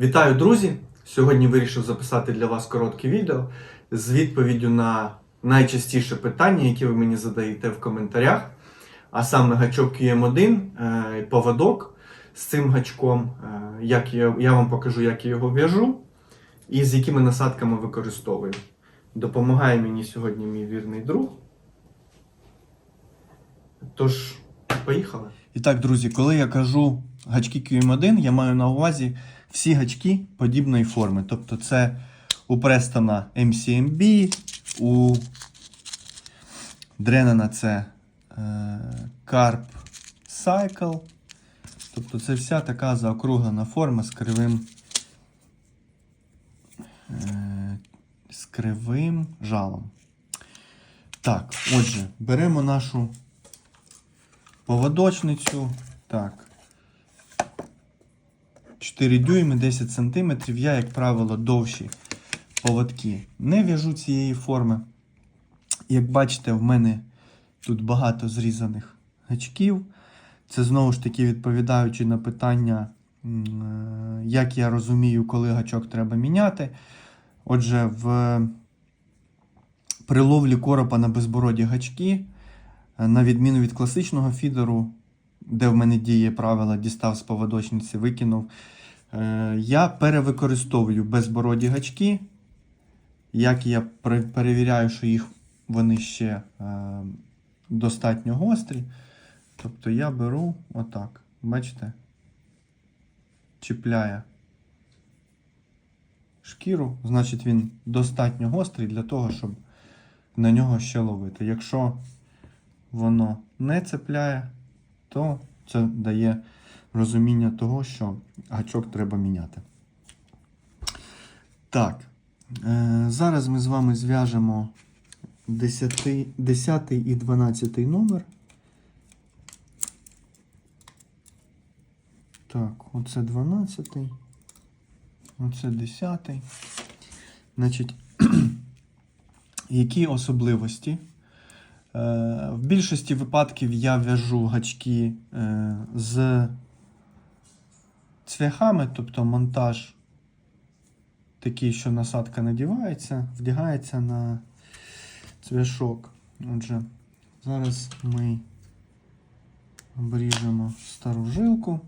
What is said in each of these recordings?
Вітаю, друзі! Сьогодні вирішив записати для вас коротке відео з відповіддю на найчастіше питання, які ви мені задаєте в коментарях. А саме гачок QM1, е, поводок з цим гачком. е, Як я, я вам покажу, як я його в'яжу і з якими насадками використовую. Допомагає мені сьогодні мій вірний друг. Тож, поїхали. І так, друзі, коли я кажу гачки QM1, я маю на увазі всі гачки подібної форми. Тобто це у Престона MCMB, у Дренена це е, Carp Cycle. Тобто це вся така заокруглена форма з кривим, е, з кривим жалом. Так, отже, беремо нашу поводочницю. Так. 4 дюйми, 10 сантиметрів. Я, як правило, довші поводки не в'яжу цієї форми. Як бачите, в мене тут багато зрізаних гачків. Це знову ж таки відповідаючи на питання, е, як я розумію, коли гачок треба міняти. Отже, в при ловлі коропа на безбороді гачки, е, на відміну від класичного фідеру, де в мене діє правило дістав з поводочниці, викинув. Е, Я перевикористовую безбороді гачки. Як я перевіряю, що їх вони ще е, достатньо гострі. Тобто я беру отак. Бачите? Чіпляє шкіру, значить він достатньо гострий для того, щоб на нього ще ловити. Якщо воно не цепляє, то це дає розуміння того, що гачок треба міняти. Так, е, зараз ми з вами зв'яжемо 10, 10 і 12 номер. Так, оце 12, оце 10. Значить, які особливості? Е, В більшості випадків я в'яжу гачки е, з цвяхами, тобто монтаж такий, що насадка надівається, вдягається на цвяшок. Отже, зараз ми обріжемо стару жилку.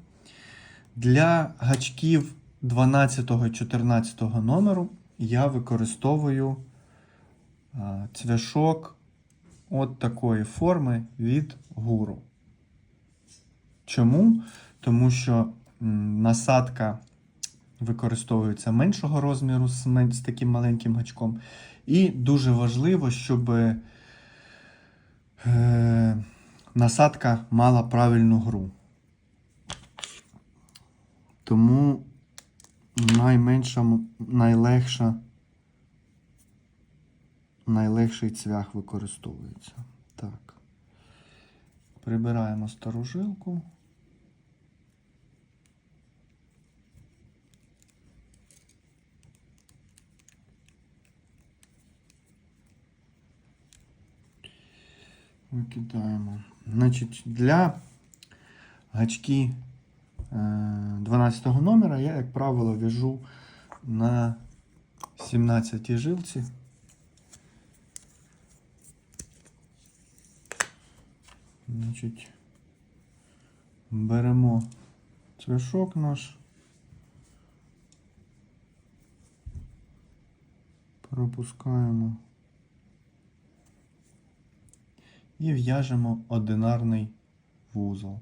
Для гачків 12-14 номеру я використовую цвяшок от такої форми від гуру. Чому? Тому що насадка використовується меншого розміру з, таким маленьким гачком. І дуже важливо, щоб е, насадка мала правильну гру. Тому найменша, найлегша, найлегший цвях використовується. Так. Прибираємо стару жилку. Викидаємо. Значить, для гачки е, 12 номера я, як правило, в'яжу на 17 жилці. Значить, беремо цвяшок наш. Пропускаємо. І в'яжемо одинарний вузол.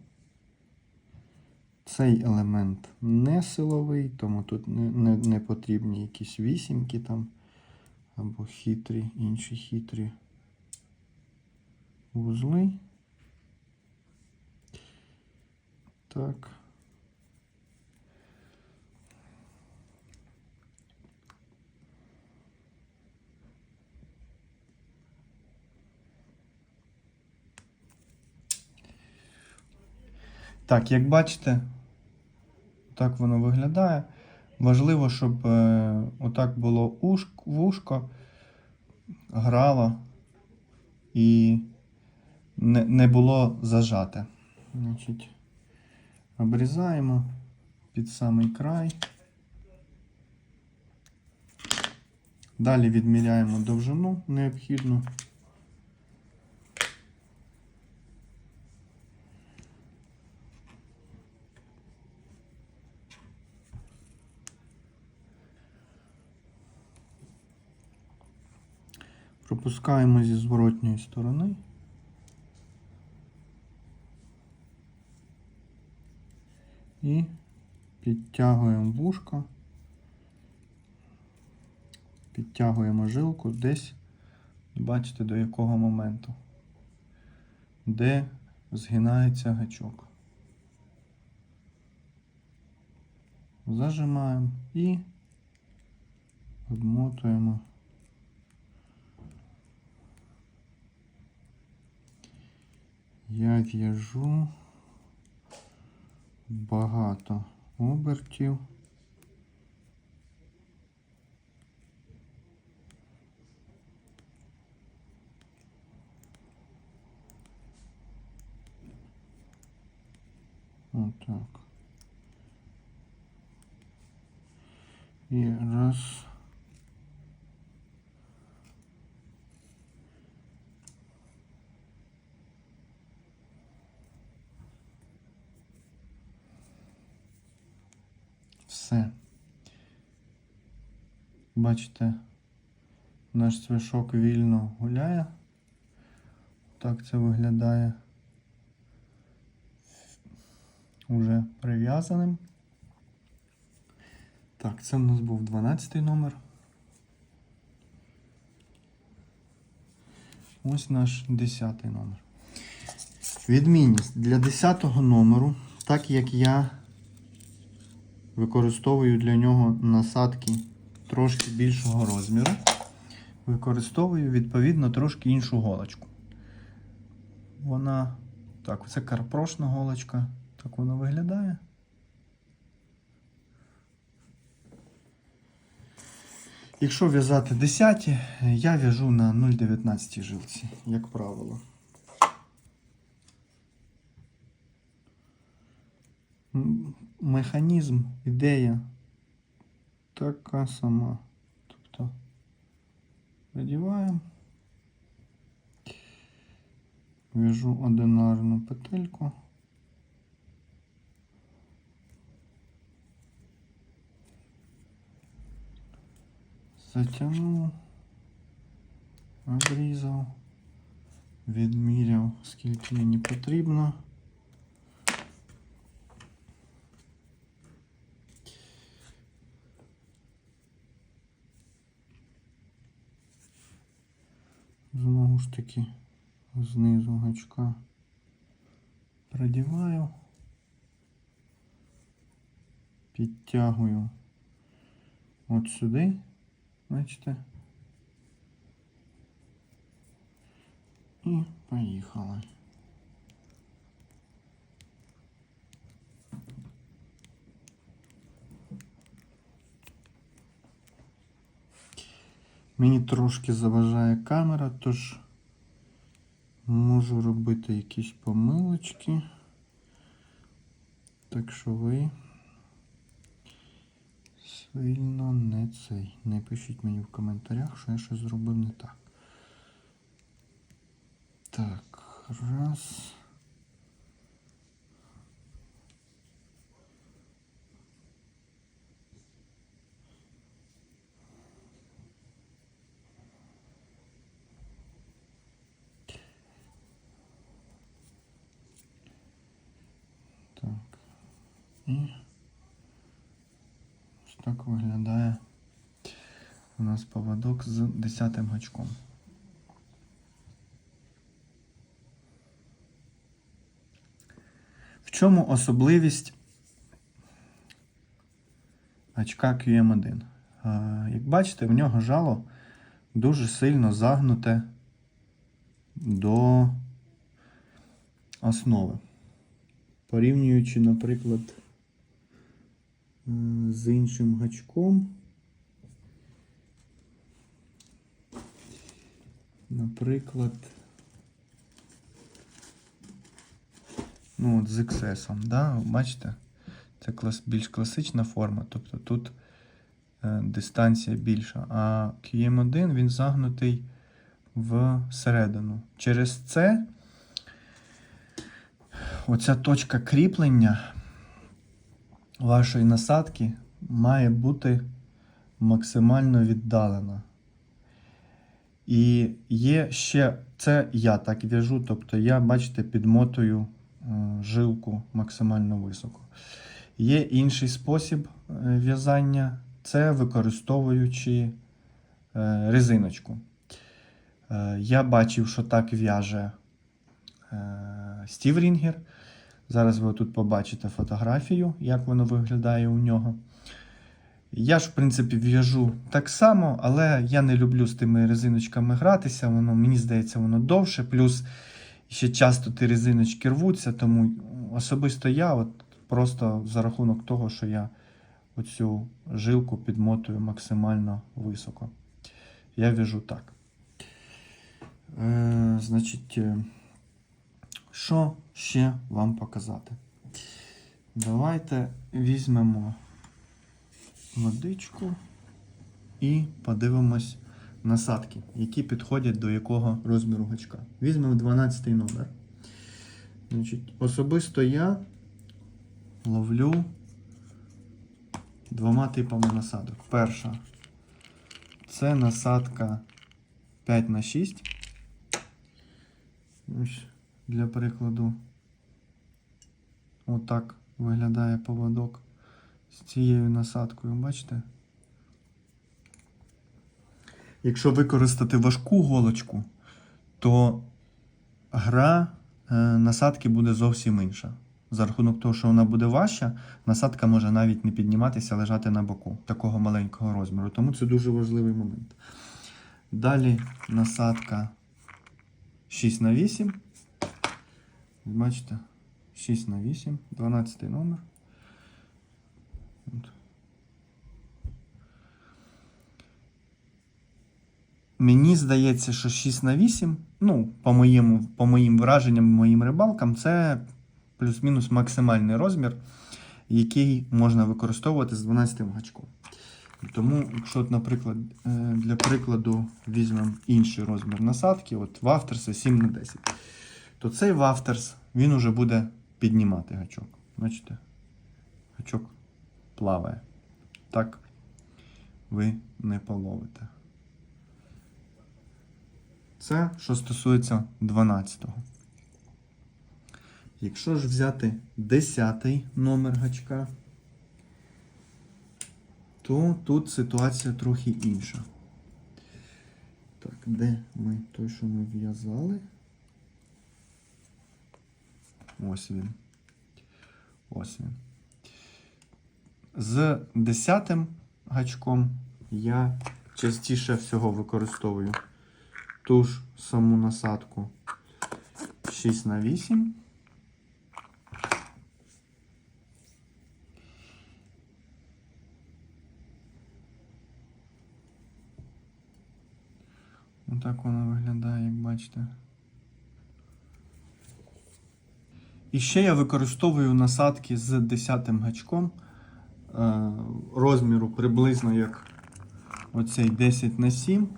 Цей елемент не силовий, тому тут не, не, не потрібні якісь вісімки там або хитрі, інші хитрі вузли. Так. Так, як бачите, так воно виглядає. Важливо, щоб е, отак було вушко грало і не не було зажате. Значить, Обрізаємо під самий край. Далі відміряємо довжину необхідну. Пропускаємо зі зворотньої сторони. І підтягуємо вушко. Підтягуємо жилку десь, бачите, до якого моменту, де згинається гачок. Зажимаємо і обмотуємо. Я в'яжу багато обертів. Отак. І раз. Все. Бачите, наш цвішок вільно гуляє. Так це виглядає. Уже прив'язаним. Так, це в нас був 12 номер. Ось наш 10 номер. Відмінність для 10 номеру, так як я використовую для нього насадки трошки більшого розміру, використовую відповідно трошки іншу голочку. Вона, так, це карпрошна голочка. Так вона виглядає. Якщо в'язати 10, я в'яжу на 0,19 жилці, як правило. Механізм, ідея така сама. Тобто надіваємо, в'яжу одинарну петельку. Затягнув, обрізав, відміряв, скільки мені потрібно. Знову ж таки знизу гачка продіваю, підтягую от сюди. Бачите? І поїхали. Мені трошки заважає камера, тож можу робити якісь помилочки. Так що ви сильно не цей. Не пишіть мені в коментарях, що я щось зробив не так. Так, раз. Так. І ось так виглядає у нас поводок з 10 гачком. В чому особливість гачка QM1? Е, Як бачите, в нього жало дуже сильно загнуте до основи. Порівнюючи, наприклад, е, з іншим гачком. Наприклад, ну от з XS, да? бачите? Це більш класична форма. Тобто тут е, дистанція більша. А QM1 він загнутий всередину. Через це оця точка кріплення вашої насадки має бути максимально віддалена. І є ще, це я так в'яжу, тобто я, бачите, підмотую е, жилку максимально високо. Є інший спосіб е, в'язання, це використовуючи е, резиночку. Я бачив, що так в'яже Стів Рінгер. Зараз ви тут побачите фотографію, як воно виглядає у нього. Я ж, в принципі, в'яжу так само, але я не люблю з тими резиночками гратися. Воно, мені здається, воно довше. Плюс ще часто ті резиночки рвуться, тому особисто я от просто за рахунок того, що я оцю жилку підмотую максимально високо. Я в'яжу так. Е, значить, е, що ще вам показати? Давайте візьмемо водичку і подивимось насадки, які підходять до якого розміру гачка. Візьмемо 12 номер. Значить, особисто я ловлю двома типами насадок. Перша це насадка 5 на 6. Ось для прикладу, отак виглядає поводок з цією насадкою, бачите? Якщо використати важку голочку, то гра е, насадки буде зовсім інша. За рахунок того, що вона буде важча, насадка може навіть не підніматися, лежати на боку такого маленького розміру. Тому це дуже важливий момент. Далі насадка 6 на 8. Бачите, 6 на 8, 12 номер. От. Мені здається, що 6 на 8, ну, по, моєму, по моїм враженням, моїм рибалкам, це плюс-мінус максимальний розмір, який можна використовувати з 12 гачком. Тому, якщо, наприклад, е, для прикладу візьмемо інший розмір насадки, от вафтерса 7 на 10, то цей вафтерс він уже буде піднімати гачок. Бачите? Гачок плаває. Так ви не половите. Це що стосується 12-го. Якщо ж взяти 10 номер гачка, то тут ситуація трохи інша. Так, де ми той, що ми в'язали? Ось він. Ось він. З 10 гачком я частіше всього використовую ту ж саму насадку 6 на 8. Отак воно виглядає, як бачите. І ще я використовую насадки з 10 гачком е, розміру приблизно як оцей 10 на 7.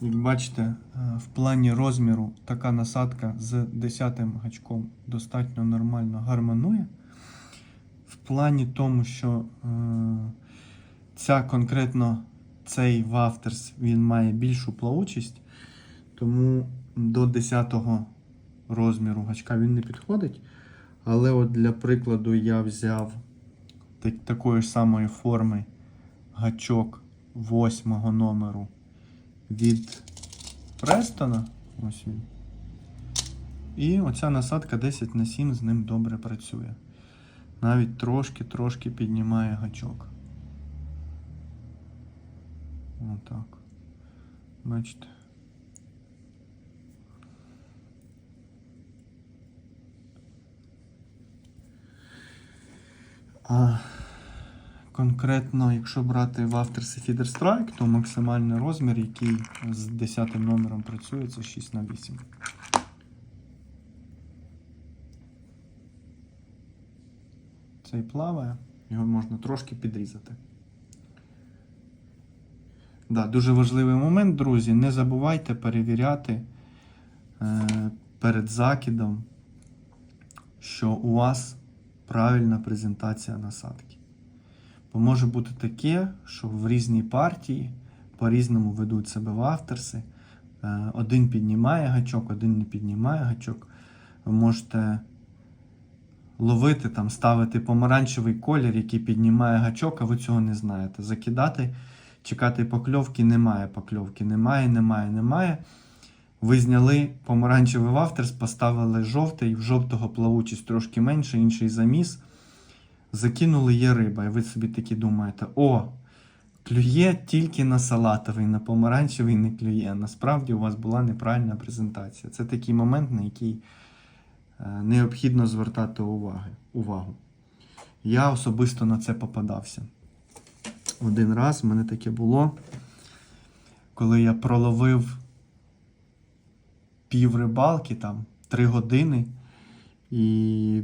Як бачите, е, в плані розміру така насадка з 10 гачком достатньо нормально гармонує. В плані тому, що е, ця конкретно цей вафтерс він має більшу плавучість, тому до 10 розміру гачка він не підходить. Але от для прикладу я взяв так- такої ж самої форми гачок 8 номеру від Престона. Ось він. І оця насадка 10 на 7 з ним добре працює. Навіть трошки-трошки піднімає гачок. Отак. Бачите. А конкретно, якщо брати в авторсі Feeder Strike, то максимальний розмір, який з 10 номером працює, це 6 на 8. Цей плаває, його можна трошки підрізати. Да, дуже важливий момент, друзі. Не забувайте перевіряти е, перед закидом, що у вас правильна презентація насадки. Бо може бути таке, що в різній партії по-різному ведуть себе вафтерси. Е, один піднімає гачок, один не піднімає гачок. Ви можете ловити, там, ставити помаранчевий колір, який піднімає гачок, а ви цього не знаєте. Закидати, чекати покльовки, немає покльовки. Немає, немає, немає. Ви зняли помаранчевий вафтерс, поставили жовтий, в жовтого плавучість трошки менше, інший заміс. Закинули є риба, і ви собі такі думаєте: о, клює тільки на салатовий, на помаранчевий не клює. Насправді у вас була неправильна презентація. Це такий момент, на який е, необхідно звертати уваги, увагу. Я особисто на це попадався. Один раз в мене таке було, коли я проловив пів рибалки, там, три години, і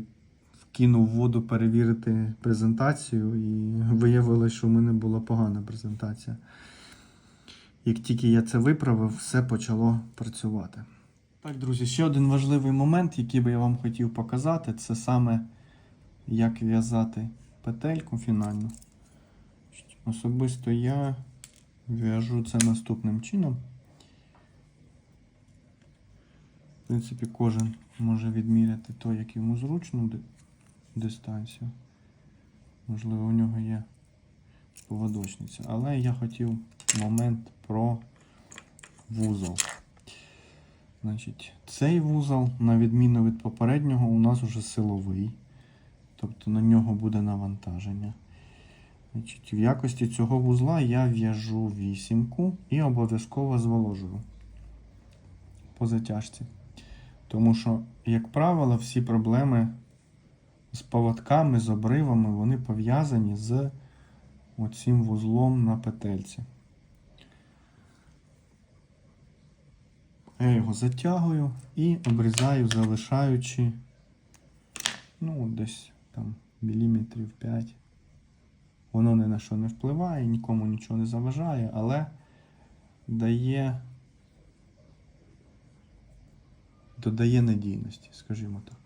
кинув воду перевірити презентацію, і виявилося, що в мене була погана презентація. Як тільки я це виправив, все почало працювати. Так, друзі, ще один важливий момент, який би я вам хотів показати, це саме як в'язати петельку фінальну. Особисто я в'яжу це наступним чином. В принципі, кожен може відміряти то, як йому зручно ди- дистанцію. Можливо, у нього є поводочниця. Але я хотів момент про вузол. Значить, цей вузол, на відміну від попереднього, у нас вже силовий. Тобто на нього буде навантаження. Значить, в якості цього вузла я в'яжу вісімку і обов'язково зволожую по затяжці. Тому що, як правило, всі проблеми з поводками, з обривами, вони пов'язані з оцим вузлом на петельці. Я його затягую і обрізаю, залишаючи ну, десь там міліметрів 5. Воно ні на що не впливає, нікому нічого не заважає, але дає додає надійності, скажімо так.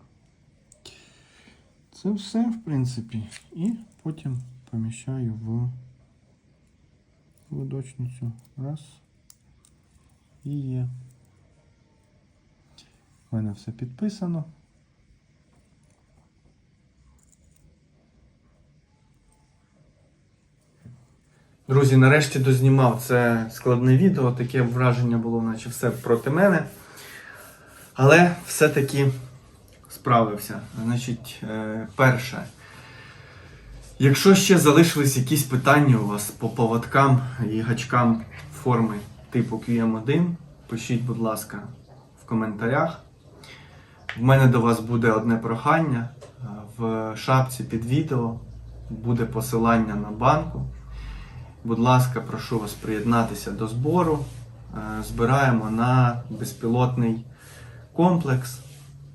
Це все, в принципі, і потім поміщаю в водочницю. Раз. І є. У мене все підписано. Друзі, нарешті дознімав це складне відео. Таке враження було, наче все проти мене. Але все-таки справився. Значить, е, перше. Якщо ще залишились якісь питання у вас по поводкам і гачкам форми типу QM1, пишіть, будь ласка, в коментарях. В мене до вас буде одне прохання. Е, В шапці під відео буде посилання на банку. Будь ласка, прошу вас приєднатися до збору. Е, Збираємо на безпілотний комплекс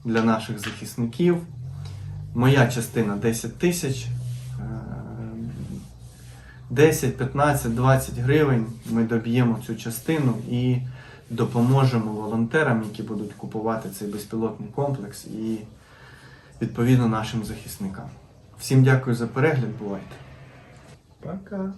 для наших захисників. Моя частина 10 тисяч. Е, 10, 15, 20 гривень ми доб'ємо цю частину і допоможемо волонтерам, які будуть купувати цей безпілотний комплекс і відповідно нашим захисникам. Всім дякую за перегляд. Бувайте. Пока.